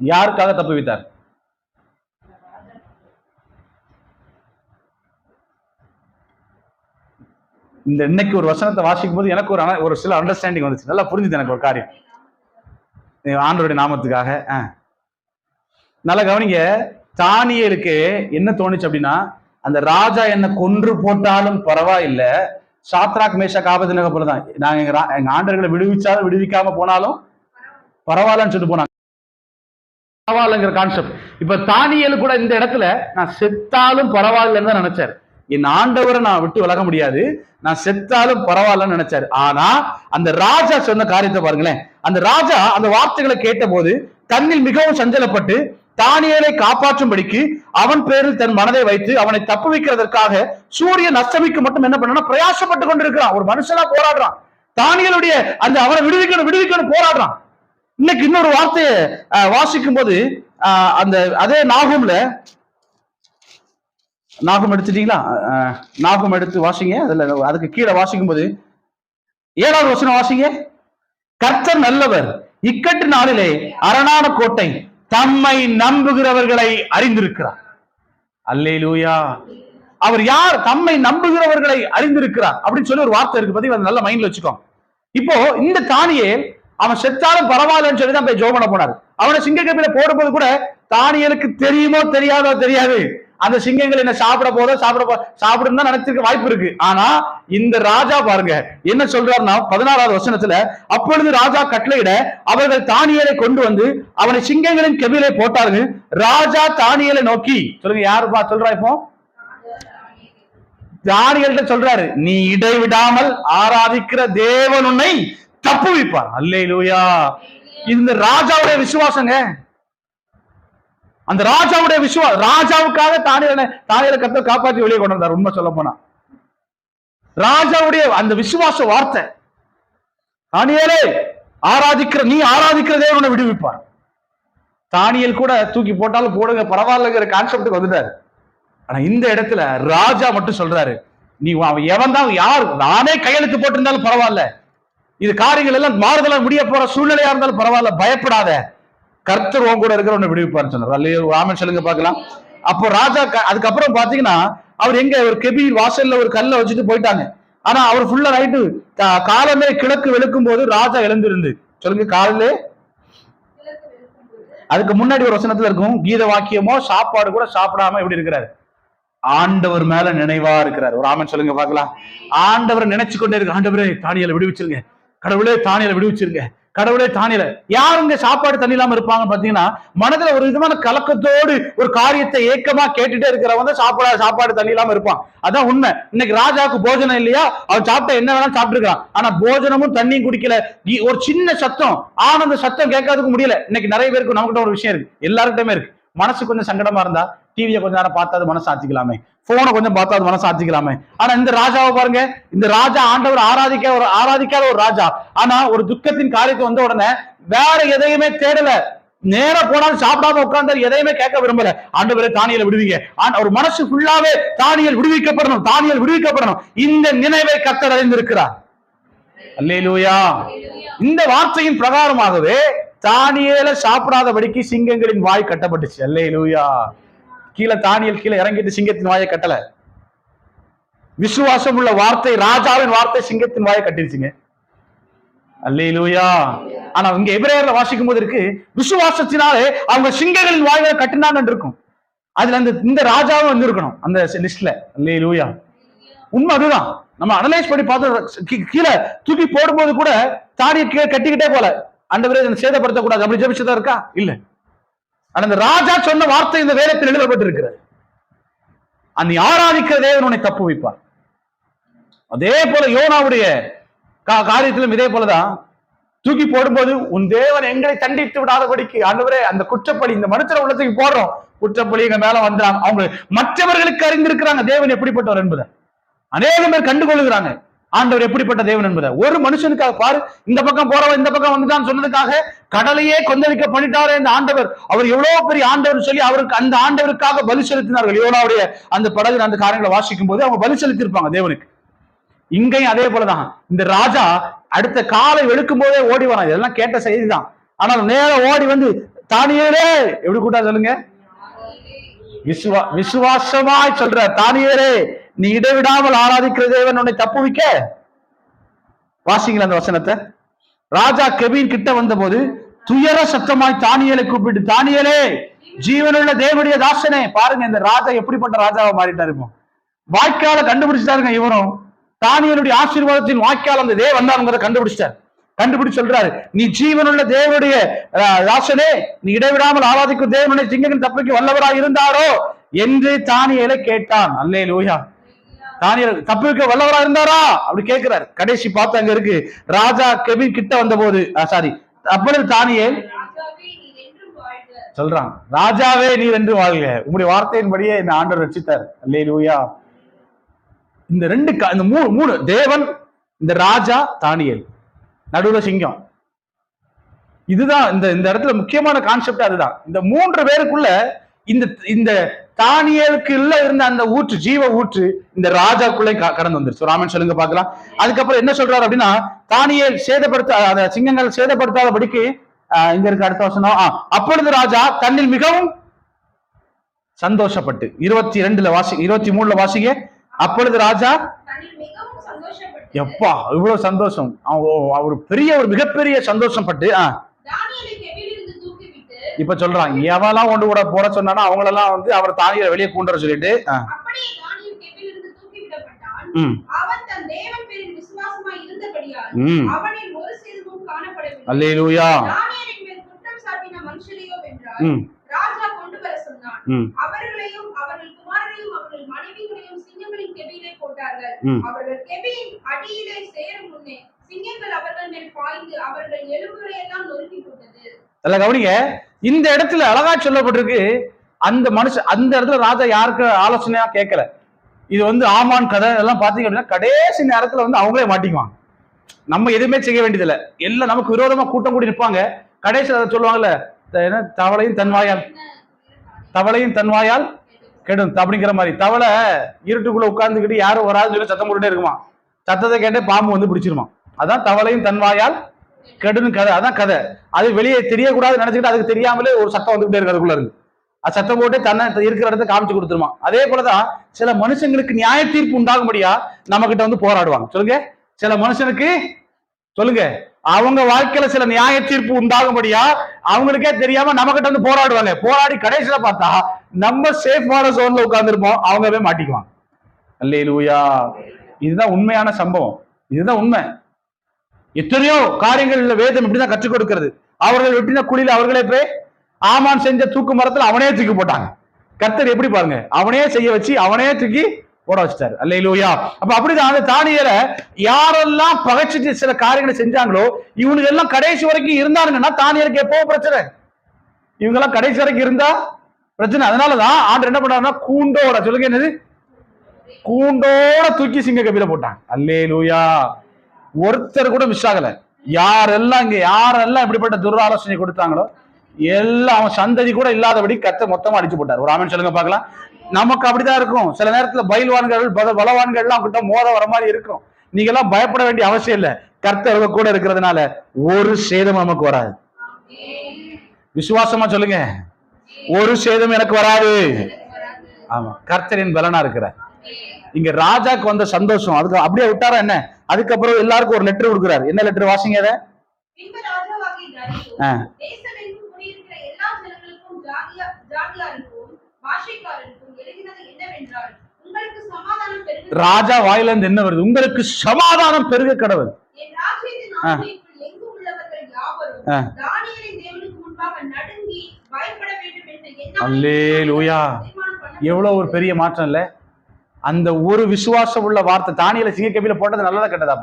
யாருக்காக தப்புவித்தார் இந்த இன்னைக்கு ஒரு வசனத்தை வாசிக்கும் போது எனக்கு ஒரு ஒரு சில அண்டர்ஸ்டாண்டிங் வந்துச்சு. நல்லா புரிஞ்சுது எனக்கு ஒரு காரியம். இது ஆண்டவருடைய நாமத்துக்காக ஆ. நல்லா கவனிங்க. தானியலுக்கு என்ன தோணுச்சு அப்படின்னா அந்த ராஜா என்ன கொன்று போட்டாலும் பரவாயில்ல. சாத்ராக் மேஷா காபத்தினக போலதான். நாங்க எங்க எங்க ஆண்டர்களை விடுவிச்சாலும் விடுவிக்காம போனாலும் பரவாயில்லன்னு சொல்லிட்டு போனாங்க. பரவாயில்லங்கிற கான்செப்ட் இப்ப தானியல் கூட இந்த இடத்துல நான் செத்தாலும் பரவாயில்லன்னு தான் நினைச்சாரு. என் ஆண்டவரை நான் விட்டு விலக முடியாது. நான் செத்தாலும் பரவாயில்லன்னு நினைச்சாரு. ஆனா அந்த ராஜா சொன்ன காரியத்தை பாருங்களேன். அந்த ராஜா அந்த வார்த்தைகளை கேட்டபோது தன்னில் மிகவும் சஞ்சலப்பட்டு தானியலை காப்பாற்றும்படிக்கு அவன் பேரில் தன் மனதை வைத்து அவனை தப்பு வைக்கிறதற்காக சூரியன் அஸ்தமிக்கு மட்டும் என்ன பண்ணா பிரயாசப்பட்டு கொண்டிருக்கிறான். ஒரு மனுஷனா போராடுறான். தானியலுடைய அந்த அவனை விடுவிக்கணும் விடுவிக்கணும் போராடுறான். இன்னைக்கு இன்னொரு வார்த்தையை வாசிக்கும் போது அந்த அதே நாகூம்ல நாகம் எடுத்துட்டீங்களா? நாகம் எடுத்து வாசிங்க. அதுல அதுக்கு கீழே வாசிக்கும் போது ஏழாவது வசனம் வாசிங்க. கர்த்தர் நல்லவர். இக்கட்டு நாளிலே அரணான கோட்டை தம்மை நம்புகிறவர்களை அறிந்திருக்கிறார். அல்லேலூயா. அவர் யார்? தம்மை நம்புகிறவர்களை அறிந்திருக்கிறார். அப்படின்னு சொல்லி ஒரு வார்த்தை இருக்கு. பத்தி நல்ல மைண்ட்ல வச்சுக்கோ. இப்போ இந்த தானியேல் அவன் செத்தாலும் பரவாயில்லன்னு சொல்லி தான் போய் ஜோம் பண்ண போனாரு. அவனை சிங்கக்கப்பில போடும்போது கூட தானியலுக்கு தெரியுமோ தெரியாதோ தெரியாது. அந்த சிங்கங்கள் என்ன சாப்பிட போதோ சாப்பிட சாப்பிடும் தான் நினைச்சிருக்க வாய்ப்பு இருக்கு. ஆனா இந்த ராஜா பாருங்க என்ன சொல்றாருன்னா பதினாறாவது வசனத்துல அப்பொழுது ராஜா கட்டளையிட அவர்கள் தானியலை கொண்டு வந்து அவனை சிங்கங்களின் கெபிலே போட்டார்கள் ராஜா தானியலை நோக்கி. சொல்லுங்க யாருப்பா சொல்றா இப்போ? தானியல்கிட்ட சொல்றாரு நீ இடைவிடாமல் ஆராதிக்கிற தேவன் உன்னை தப்புவிப்பார். அல்லேலூயா. இந்த ராஜாவுடைய விசுவாசங்க. அந்த ராஜாவுடைய விசுவா ராஜாவுக்காக தானியலை தானியல கத்த காப்பாற்றி வெளியே கொண்டு வந்தார் உண்மை சொல்ல போனா. ராஜாவுடைய அந்த விசுவாச வார்த்தை தானியலே ஆராதிக்கிற நீ ஆராதிக்கிற தேவனை விடுவிப்பார். தானியல் கூட தூக்கி போட்டாலும் போடுங்க பரவாயில்லங்கிற கான்செப்டுக்கு வந்துட்டாரு. ஆனா இந்த இடத்துல ராஜா மட்டும் சொல்றாரு நீ அவன் எவன் தான் யார் நானே கையெழுத்து போட்டிருந்தாலும் பரவாயில்ல. இது காரியங்கள் எல்லாம் மாறுதலா முடிய போற சூழ்நிலையா இருந்தாலும் பரவாயில்ல பயப்படாத. கர்த்தர் உன் கூட இருக்கிற ஒன்று விடுவிப்பார்னு சொன்னார். அல்லையோ ராமன் சொல்லுங்க பார்க்கலாம். அப்போ ராஜா க- அதுக்கப்புறம் பாத்தீங்கன்னா அவர் எங்க ஒரு கெபி வாசல்ல ஒரு கல்லை வச்சுட்டு போயிட்டாங்க. ஆனா அவர் ஃபுல்லா நைட்டு காலமே கிழக்கு வெளுக்கும் போது ராஜா எழுந்திருந்து சொல்லுங்க காலையிலே அதுக்கு முன்னாடி ஒரு வசனத்துல இருக்கும் கீத வாக்கியமோ சாப்பாடு கூட சாப்பிடாம எப்படி இருக்கிறாரு? ஆண்டவர் மேல நினைவா இருக்கிறார். ஒரு ஆமன் சொல்லுங்க பாக்கலாம் ஆண்டவர் நினைச்சு கொண்டே இருக்கு ஆண்டவரே தானியலை விடுவிச்சிருங்க. கடவுளே தானியலை விடுவிச்சிருங்க. கடவுளே தானியலை. யாருங்க சாப்பாடு தண்ணி இல்லாம இருப்பாங்க பாத்தீங்கன்னா மனதுல ஒரு விதமான கலக்கத்தோடு ஒரு காரியத்தை ஏக்கமா கேட்டுட்டே இருக்கிறவங்க தான் சாப்பாடு சாப்பாடு தண்ணி இல்லாம இருப்பான். அதான் உண்மை. இன்னைக்கு ராஜாவுக்கு போஜனம் இல்லையா? அவன் சாப்பிட்ட என்ன வேணாலும் சாப்பிட்டுருக்கான் ஆனா போஜனமும் தண்ணியும் குடிக்கல. ஒரு சின்ன சத்தம் ஆனந்த சத்தம் கேட்காதுக்கு முடியல. இன்னைக்கு நிறைய பேருக்கு நம்மகிட்ட ஒரு விஷயம் இருக்கு. எல்லாருக்கிட்டமே இருக்கு. மனசு கொஞ்சம் சங்கடமா இருந்தா டிவியை கொஞ்ச நேரம் பார்த்தாது மனசு போனை கொஞ்சம் பார்த்தாது மனசு ஆனா இந்த ராஜாவை பாருங்க இந்த ராஜா ஆண்டவர் ஆராதிக்க ஒரு ஆராதிக்காத ஒரு ராஜா. ஆனா ஒரு துக்கத்தின் காரியத்தை வந்த உடனே வேற எதையுமே தேடல. நேர போனாலும் சாப்பிடாம உட்கார்ந்தாரு எதையுமே கேட்க விரும்பல. ஆண்டவரே தானியல விடுவீங்க. ஆனா ஒரு மனசு ஃபுல்லாவே தானியல் விடுவிக்கப்படணும் தானியல் விடுவிக்கப்படணும். இந்த நினைவை கத்தர் அறிந்திருக்கிறார். அல்லேலூயா. இந்த வார்த்தையின் பிரகாரமாகவே தானியல சாப்பிடாதபடிக்கு சிங்கங்களின் வாய் கட்டப்பட்டுச்சு. அல்லேலூயா. கீழே தானியல் கீழே இறங்கிட்டு சிங்கத்தின் வாயை கட்டல. விசுவாசம் உள்ள வார்த்தை ராஜாவின் வார்த்தை சிங்கத்தின் வாயை கட்டிருச்சுங்க. அல்லையிலூயா ஆனா இங்க எபிரேயர்ல வாசிக்கும் போது இருக்கு விசுவாசத்தினாலே அவங்க சிங்கங்களின் வாய்களை கட்டினான்னு இருக்கும் அதுல அந்த இந்த ராஜாவும் வந்து இருக்கணும் அந்த லிஸ்ட்ல. அல்லையிலூயா உண்மை அதுதான். நம்ம அனலைஸ் பண்ணி பார்த்தோம் கீழே தூக்கி போடும்போது கூட தாடியை கீழே கட்டிக்கிட்டே போல. அந்த இதை சேதப்படுத்தக்கூடாது. அப்படி ஜெபிச்சதா இருக்கா? இல்லை. ஆனா இந்த ராஜா சொன்ன வார்த்தை இந்த வேதத்தில் எழுதப்பட்டிருக்கிறது. அந்த ஆராதிக்கிற தேவன் உன்னை தப்பு வைப்பார். அதே போல யோனாவுடைய காரியத்திலும் இதே போலதான். தூக்கி போடும்போது உன் தேவன் எங்களை தண்டித்து விடாதபடிக்கு ஆண்டவரே அந்த குற்றப்பழி இந்த மனுஷன உள்ளத்துக்கு போடுறோம். குற்றப்பழி எங்க மேல வந்தாங்க அவங்க மற்றவர்களுக்கு அறிந்திருக்கிறாங்க தேவன் எப்படிப்பட்டவர் என்பதை. அநேகம் பேர் கண்டுகொள்ளுகிறாங்க. ஆண்டவர் எப்படிப்பட்ட தேவன் என்பதை. ஒரு மனுஷனுக்காக பாரு இந்த பக்கம் போறவன் இந்த பக்கம் வந்துட்டான் சொன்னதுக்காக கடலையே கொந்தளிக்க பண்ணிட்டாரே இந்த ஆண்டவர். அவர் எவ்வளவு பெரிய ஆண்டவர் சொல்லி அவருக்கு அந்த ஆண்டவருக்காக பலி செலுத்தினார்கள். யோனாவுடைய அந்த படகு அந்த காரியங்களை வாசிக்கும் போது அவங்க பலி செலுத்திருப்பாங்க தேவனுக்கு. இங்கேயும் அதே போலதான். இந்த ராஜா அடுத்த காலை வெளுக்கும் போதே ஓடி வரான். இதெல்லாம் கேட்ட செய்திதான். ஆனால் நேரம் ஓடி வந்து தானியரே எப்படி கூட்டா சொல்லுங்க? விசுவா விசுவாசமாய் சொல்ற தானியரே நீ இடைவிடாமல் ஆராதிக்கிற தேவன் உன்னை தப்புவிக்க? வாசிங்களா அந்த வசனத்தை. ராஜா கெபின் கிட்ட வந்தபோது துயர சத்தமாய் தானியலை கூப்பிட்டு தானியலே ஜீவனுள்ள தேவனுடைய தாசனே பாருங்க இந்த ராஜா எப்படிப்பட்ட ராஜாவை மாறிட்டாரு வாய்க்கால கண்டுபிடிச்சிட்டாருங்க இவரும். தானியலுடைய ஆசீர்வாதத்தின் வாய்க்கால் அந்த தேவன் வந்தாங்கிறத கண்டுபிடிச்சிட்டார். கண்டுபிடிச்சு சொல்றாரு நீ ஜீவனுள்ள தேவனுடைய ராசனே நீ இடைவிடாமல் ஆராதிக்கும் தேவனுடைய சிங்கங்கள் தப்பிக்கு வல்லவராய் இருந்தாரோ? என்று தானியலை கேட்டான். அல்லே லோயா தானியல் தப்பிக்க வல்லவரா இருந்தாரா? அப்படி கேட்கிறார். கடைசி பார்த்து அங்க இருக்கு. ராஜா கெபின் கிட்ட வந்த போது சாரி அப்பொழுது தானியேல் சொல்றான் ராஜாவே நீ என்று வாழ்க. உங்களுடைய வார்த்தையின்படியே இந்த ஆண்டவர் ரட்சித்தார். அல்லே லூயா இந்த ரெண்டு க- இந்த மூணு மூணு தேவன் இந்த ராஜா தானியேல். நடுவுல சிங்கம். இதுதான் இந்த இந்த இடத்துல முக்கியமான கான்செப்ட் அதுதான். இந்த மூன்று பேருக்குள்ள இந்த இந்த தானியலுக்கு உள்ள இருந்த அந்த ஊற்று ஜீவ ஊற்று இந்த ராஜாக்குள்ளே கடந்து வந்துருச்சு. ராமன் சொல்லுங்க பார்க்கலாம். அதுக்கப்புறம் என்ன சொல்றாரு அப்படின்னா தானியேல் சேதப்படுத்த அந்த சிங்கங்கள் சேதப்படுத்தாதபடிக்கு ஆஹ், இங்க இருக்க அடுத்த வசனம். அப்பொழுது ராஜா தன்னில் மிகவும் சந்தோஷப்பட்டு இருபத்தி ரெண்டுல வாசி இருபத்தி மூணுல வாசிங்க. அப்பொழுது ராஜா எப்பா இவ்வளவு சந்தோஷம். அவ- அவர் பெரிய ஒரு மிகப்பெரிய சந்தோஷப்பட்டு ஆ, தானியேலை கெபியிலிருந்து தூக்கிவிட்டு இப்ப சொல்றான் எவெல்லாம் கொண்டு கூட போட சொன்னானோ அவங்களெல்லாம் வந்து அவர் தானியை வெளியே கூண்டுற சொல்லிட்டு அல்லேலூயா. அவர்களையும் அவர்கள் குமாரரையும் அவர்கள் மனைவிகளையும் சிங்கங்களின் கெபியிலே போட்டார்கள். அவர்கள் கெபியின் அடியிலே சேரும் முன்னே சிங்கங்கள் அவர்கள் மேல் பாய்ந்து அவர்கள் எலும்புகளை எல்லாம் நொறுக்கி போட்டது நல்லா கவனிங்க. இந்த இடத்துல அழகா சொல்லப்பட்டிருக்கு. அந்த மனுஷன் அந்த இடத்துல ராஜா யாருக்கு ஆலோசனையா கேட்கல இது வந்து ஆமான் கதை எல்லாம் பாத்தீங்க அப்படின்னா கடைசி நேரத்துல வந்து அவங்களே மாட்டிக்குவாங்க. நம்ம எதுவுமே செய்ய வேண்டியதில்லை. எல்லாம் நமக்கு விரோதமா கூட்டம் கூடி நிற்பாங்க. கடைசியில் அதை சொல்லுவாங்கல்ல த- என்ன தவளையும் தன்வாயால் தவளையும் தன்வாயால் கெடும். அப்படிங்கிற மாதிரி. தவளை இருட்டுக்குள்ள உட்கார்ந்துக்கிட்டு யாரும் வராதுன்னு சொல்லி சத்தம் போட்டுட்டே இருக்குமா? சத்தத்தை கேட்டே பாம்பு வந்து பிடிச்சிருமா? அதான் தவளையும் தன்வாயால் கெடுன்னு கதை அதான் கதை. அது வெளியே தெரியக்கூடாதுன்னு நினைச்சுக்கிட்டு அதுக்கு தெரியாமலே ஒரு சத்தம் வந்துகிட்டே இருக்கு அதுக்குள்ள இருந்து. அது சத்தம் போட்டு தன்னை இருக்கிற இடத்த காமிச்சு கொடுத்துருமா. அதே போலதான் சில மனுஷங்களுக்கு நியாய தீர்ப்பு உண்டாகும்படியா நம்ம கிட்ட வந்து போராடுவாங்க. சொல்லுங்க. சில மனுஷனுக்கு சொல்லுங்க. அவங்க வாழ்க்கையில சில நியாய தீர்ப்பு உண்டாகும்படியா அவங்களுக்கே தெரியாம நம்ம கிட்ட வந்து போராடுவாங்க. போராடி கடைசியில பார்த்தா நம்ம சேஃபான சோன்ல உட்கார்ந்துருப்போம் அவங்க போய் மாட்டிக்குவாங்க. அல்லேலூயா. இதுதான் உண்மையான சம்பவம். இதுதான் உண்மை. எத்தனையோ காரியங்கள் வேதம் இப்படிதான் கற்றுக் கொடுக்கிறது. அவர்கள் வெட்டின குழியில் அவர்களே போய் ஆமான் செஞ்ச தூக்கு மரத்தில் அவனே தூக்கி போட்டாங்க. கர்த்தர் எப்படி பாருங்க அவனே செய்ய வச்சு அவனே தூக்கி போட அல்ல இல்லையா அப்ப அப்படிதான் அந்த தானியல யாரெல்லாம் பகைச்சிட்டு சில காரியங்களை செஞ்சாங்களோ இவனுக்கு எல்லாம் கடைசி வரைக்கும் இருந்தானுங்கன்னா தானியலுக்கு எப்போ பிரச்சனை? இவங்க எல்லாம் கடைசி வரைக்கும் இருந்தா பிரச்சனை. அதனாலதான் ஆண்டு என்ன பண்ணாருன்னா கூண்டோட சொல்லுங்க என்னது? கூண்டோட தூக்கி சிங்க கபில போட்டாங்க. அல்லேலூயா. ஒருத்தர் கூட மிஸ் ஆகல. யாரெல்லாம் இங்க யாரெல்லாம் இப்படிப்பட்ட துராலோசனை கொடுத்தாங்களோ எல்லாம் அவன் சந்ததி கூட இல்லாதபடி கத்த மொத்தமா அடிச்சு போட்டார். ஒரு ஆமன் சொல்லுங்க பார்க்கலாம். நமக்கு அப்படிதான் இருக்கும். சில நேரத்துல பயில்வான்கள் பல பலவான்கள் எல்லாம் கிட்ட மோத வர மாதிரி இருக்கும். நீங்க எல்லாம் பயப்பட வேண்டிய அவசியம் இல்ல. கர்த்தர் கூட இருக்கிறதுனால ஒரு சேதம் நமக்கு வராது. விசுவாசமா சொல்லுங்க. ஒரு சேதம் எனக்கு வராது. ஆமா. கர்த்தரின் பலனா இருக்கிற இங்க ராஜாக்கு வந்த சந்தோஷம். அதுக்கு அப்படியே விட்டாரா என்ன? அதுக்கப்புறம் எல்லாருக்கும் ஒரு லெட்டர் கொடுக்குறாரு. என்ன லெட்டர் வாசிங்க அதை ராஜா வாயில இருந்து என்ன வருது? உங்களுக்கு சமாதானம் பெருக கடவுள். எவ்வளவு ஒரு பெரிய மாற்றம் இல்ல அந்த ஒரு விசுவாசம் உள்ள வார்த்தை தானியில சிங்கக்கபில போட்டது நல்லதா கெட்டதா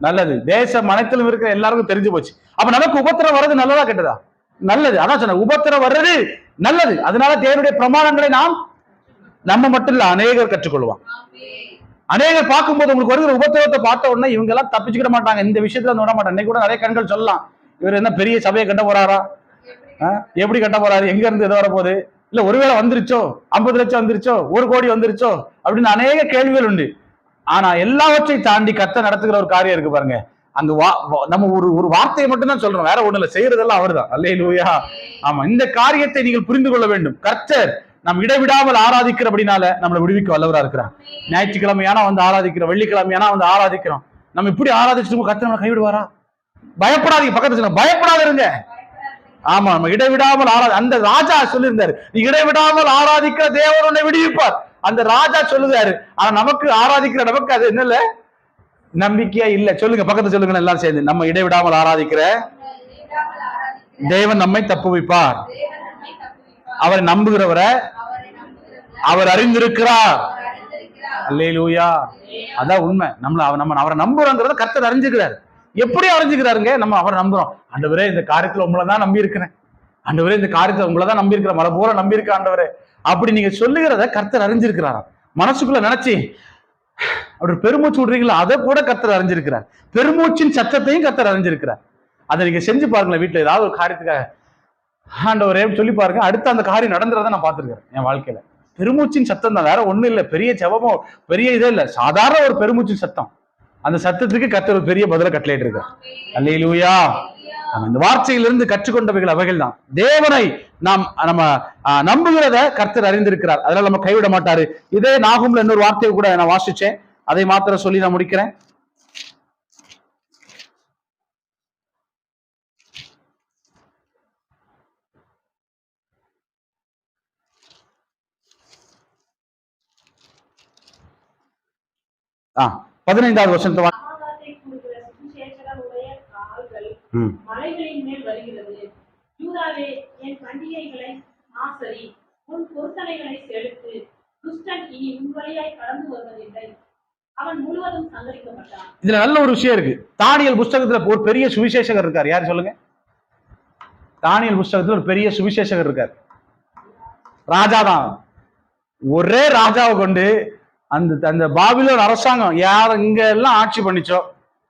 நல்லது. தேசம் அனைத்திலும் இருக்கிற எல்லாருக்கும் தெரிஞ்சு போச்சு. அப்ப நமக்கு உபத்திரம் வர்றது நல்லதா கெட்டதா? நல்லது. அதான் சொன்ன உபத்திரம் வர்றது நல்லது. அதனால தேவனுடைய பிரமாணங்களை நாம் நம்ம மட்டும் இல்ல அநேகர் கற்றுக்கொள்வான் அநேகர் பார்க்கும்போது உங்களுக்கு வருகிற உபத்திரவத்தை பார்த்த உடனே இவங்க எல்லாம் தப்பிச்சுக்கிட மாட்டாங்க. இந்த விஷயத்துல வந்து விட மாட்டாங்க. இன்னைக்கு கூட நிறைய கண்கள் சொல்லலாம். இவர் என்ன பெரிய சபையை கட்ட போறாரா? ஆ? எப்படி கட்ட போறாரு? எங்க இருந்து எது வரப்போகுது? இல்ல ஒருவேளை வந்துருச்சோ? ஐம்பது லட்சம் வந்துருச்சோ? ஒரு கோடி வந்துருச்சோ? அப்படின்னு அநேக கேள்விகள் உண்டு. ஆனா எல்லாவற்றையும் தாண்டி கத்த நடத்துகிற ஒரு காரியம் இருக்கு பாருங்க. அந்த வா நம்ம ஒரு ஒரு வார்த்தையை மட்டும் தான் சொல்றோம். வேற ஒண்ணு இல்ல செய்யறதெல்லாம் அவர்தான். அல்லே லூயா ஆமா இந்த காரியத்தை நீங்கள் புரிந்து கொள்ள வேண்டும். கர்த்தர் நம் இடைவிடாமல் ஆராதிக்கிறபடினால நம்மளை விடுவிக்க வல்லவரா இருக்கிறார். ஞாயிற்றுக்கிழமையானா வந்து ஆராதிக்கிறோம். வெள்ளிக்கிழமையானா வந்து ஆராதிக்கிறோம். நம்ம இப்படி ஆராதிச்சிட்டு கர்த்தர் நம்மளை கைவிடுவாரா? பயப்படாதீங்க பக்கத்துல. பயப்படாத இருங்க. ஆமா நம்ம இடைவிடாமல் ஆரா அந்த ராஜா சொல்லியிருந்தாரு நீ இடைவிடாமல் ஆராதிக்கிற தேவன் உன்னை விடுவிப்பார். அந்த ராஜா சொல்லுதாரு ஆனா நமக்கு ஆராதிக்கிற நமக்கு அது என்ன இல்ல நம்பிக்கையா இல்ல. சொல்லுங்க பக்கத்துல சொல்லுங்க எல்லாரும் சேர்ந்து. நம்ம இடைவிடாமல் ஆராதிக்கிற தேவன் நம்மை தப்பு வைப்பார். அவரை நம்புகிறவரை அவர் அறிந்திருக்கிறார். அல்லேலூயா. அதான் உண்மை. நம்மள அவர் நம்ம அவரை நம்புறோங்கிறத கர்த்தர் அறிஞ்சுக்கிறார். எப்படி அறிஞ்சுக்கிறாருங்க? நம்ம அவரை நம்புறோம். ஆண்டவரே இந்த காரியத்துல உங்களை தான் நம்பி இருக்கிறேன் ஆண்டவரே இந்த காரியத்தை உங்களை தான் நம்பி இருக்கிற மலை போல நம்பி இருக்க ஆண்டவரே. அப்படி நீங்க சொல்லுகிறத கர்த்தர் அறிஞ்சிருக்கிறாராம். மனசுக்குள்ள நினைச்சு அப்படி பெருமூச்சு விடுறீங்களா? அதை கூட கர்த்தர் அறிஞ்சிருக்கிறார். பெருமூச்சின் சத்தத்தையும் கர்த்தர் அறிஞ்சிருக்கிறார். அதை நீங்க செஞ்சு பாருங்களேன் வீட்டுல ஏதாவது ஒரு காரியத்துக்காக. ஆண்டவரே சொல்லி பாருங்க. அடுத்து அந்த காரியம் நடந்துறத நான் பார்த்திருக்கிறேன் என் வாழ்க்கையில. பெருமூச்சின் சத்தம் தான். வேற ஒண்ணும் இல்லை. பெரிய ஜபமோ பெரிய இதே இல்லை. சாதாரண ஒரு பெருமூச்சின் சத்தம். அந்த சத்தத்துக்கு கர்த்தர் ஒரு பெரிய பதில கட்டளையிட்டு இருக்கார் நம்ம இந்த வார்த்தையிலிருந்து கற்றுக்கொண்டவைகள் அவைகள் தான் தேவனை நாம் நம்ம நம்புகிறத கர்த்தர் அறிந்திருக்கிறார். அதனால நம்ம கைவிட மாட்டாரு. இதே நாகும்ல இன்னொரு வார்த்தையை கூட நான் வாசிச்சேன். அதை மாத்திரம் சொல்லி நான் முடிக்கிறேன். ஆ. பதினைந்தாவது வருஷத்தை இதுல நல்ல ஒரு விஷயம் இருக்கு. தானியல் புஸ்தகத்துல ஒரு பெரிய சுவிசேஷகர் இருக்கார். யார் சொல்லுங்க? தானியல் புஸ்தகத்துல ஒரு பெரிய சுவிசேஷகர் இருக்கார். ராஜா தான். ஒரே ராஜாவை கொண்டு அந்த அந்த பாபிலோன் அரசாங்கம் யார் இங்க எல்லாம் ஆட்சி பண்ணிச்சோ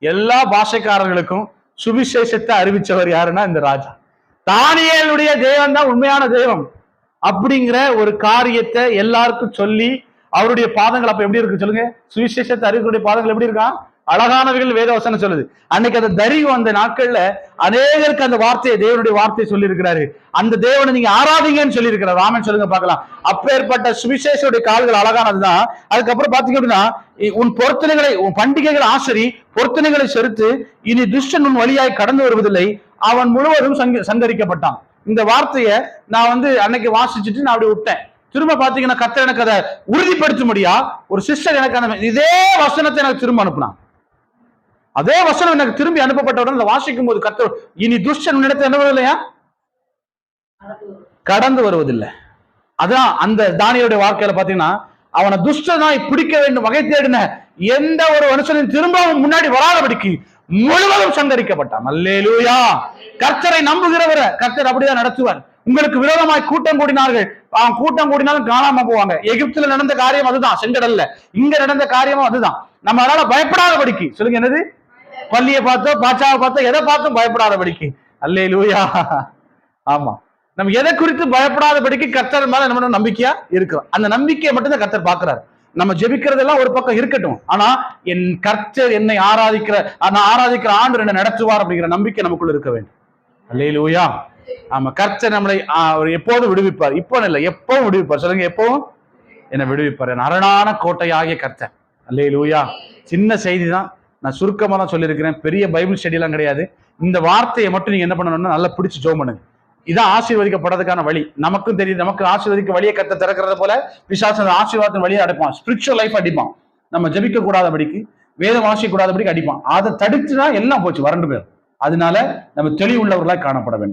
எல்லா பாஷைக்காரர்களுக்கும் சுவிசேஷத்தை அறிவிச்சவர் யாருன்னா இந்த ராஜா. தானியலுடைய தெய்வம் தான் உண்மையான தெய்வம். அப்படிங்கிற ஒரு காரியத்தை எல்லாருக்கும் சொல்லி அவருடைய பாதங்கள் அப்ப எப்படி இருக்கு சொல்லுங்க? சுவிசேஷத்தை அறிவிக்கக்கூடிய பாதங்கள் எப்படி இருக்கான் அழகானவைகள் வேதவசனம் சொல்லுது. அன்னைக்கு அந்த தரிகம் அந்த நாட்கள்ல அநேகருக்கு அந்த வார்த்தையை தேவனுடைய வார்த்தையை சொல்லி இருக்கிறாரு அந்த தேவனை நீங்க ஆராதிங்கன்னு சொல்லி இருக்கிறார் ராமன் சொல்லுங்க பார்க்கலாம். அப்பேற்பட்ட சுவிசேஷனுடைய கால்கள் அழகானதுதான். அதுக்கப்புறம் பாத்தீங்க அப்படின்னா இ- உன் பொருத்தனைகளை உன் பண்டிகைகள் ஆசரி பொருத்தனைகளை செலுத்து இனி துஷ்டன் உன் வழியாய் கடந்து வருவதில்லை. அவன் முழுவதும் சங்க சங்கரிக்கப்பட்டான். இந்த வார்த்தையை நான் வந்து அன்னைக்கு வாசிச்சுட்டு நான் அப்படி விட்டேன். திரும்ப பாத்தீங்கன்னா கத்தர் எனக்கு அதை உறுதிப்படுத்த முடியா ஒரு சிஸ்டர் எனக்கு அந்த இதே வசனத்தை எனக்கு திரும்ப அனுப்புனான். அதே வசனம் எனக்கு திரும்பி அனுப்பப்பட்டவுடன் அதை வாசிக்கும் போது கத்த இனி துஷ்டன் உன்னிடத்தில் என்ன இல்லையா? கடந்து வருவதில்லை. அதான் அந்த தானியோட வாழ்க்கையில பாத்தீங்கன்னா அவனை துஷ்டனாய் பிடிக்க வேண்டும் வகை தேடின எந்த ஒரு மனுஷனும் திரும்பவும் முன்னாடி வராதபடிக்கு முழுவதும் சங்கரிக்கப்பட்டான். அல்லேலூயா. கர்த்தரை நம்புகிறவரை கர்த்தர் அப்படிதான் நடத்துவார். உங்களுக்கு விரோதமாய் கூட்டம் கூடினார்கள். அவன் கூட்டம் கூடினாலும் காணாம போவாங்க. எகிப்துல நடந்த காரியம் அதுதான். செங்கடல்ல. இங்க நடந்த காரியமும் அதுதான். நம்ம அதனால பயப்படாதபடிக்கு. சொல்லுங்க என்னது? பள்ளியை பார்த்தோ பாச்சாவை பார்த்தோ எதை பார்த்தும் பயப்படாதபடிக்கு. அல்லேலூயா. ஆமா. நம்ம எதை குறித்து பயப்படாதபடிக்கு கர்த்தர் மேல நம்ம நம்பிக்கையா இருக்கிறோம். அந்த நம்பிக்கையை மட்டும் தான் கர்த்தர் பாக்குறாரு நம்ம ஜெபிக்கிறதெல்லாம் ஒரு பக்கம் இருக்கட்டும். ஆனா என் கர்த்தர் என்னை ஆராதிக்கிற நான் ஆராதிக்கிற ஆண்டு என்ன நடத்துவார் அப்படிங்கிற நம்பிக்கை நமக்குள்ள இருக்க வேண்டும். அல்லையிலூயா ஆமா கர்த்தர் நம்மளை அவர் எப்போதும் விடுவிப்பார். இப்போ இல்லை எப்பவும் விடுவிப்பார். சொல்லுங்க எப்பவும்? என்னை விடுவிப்பார். என் அரணான கோட்டையாகிய கர்த்தர். அல்லையிலூயா சின்ன செய்தி தான். நான் சுருக்கமாக தான் சொல்லியிருக்கிறேன். பெரிய பைபிள் ஸ்டடிலாம் கிடையாது. இந்த வார்த்தையை மட்டும் நீங்கள் என்ன பண்ணணும்னா நல்லா பிடிச்சி ஜோம் பண்ணுங்க. இதான் ஆசீர்வதிக்கப்படுறதுக்கான வழி. நமக்கும் தெரியுது நமக்கு ஆசீர்வதிக்க வழியை கத்த திறக்கிறது போல பிசாசு ஆசீர்வாதத்தின் வழியை அடைப்பான் ஸ்பிரிச்சுவல் லைஃப் அடிப்பான். நம்ம ஜபிக்க கூடாதபடிக்கு வேதம் வாசிக்க கூடாதபடிக்கு அடிப்பான். அதை தடுத்துனா எல்லாம் போச்சு வறண்டு போயிடும் அதனால நம்ம தெளிவுள்ளவர்களாக காணப்பட வேண்டும்.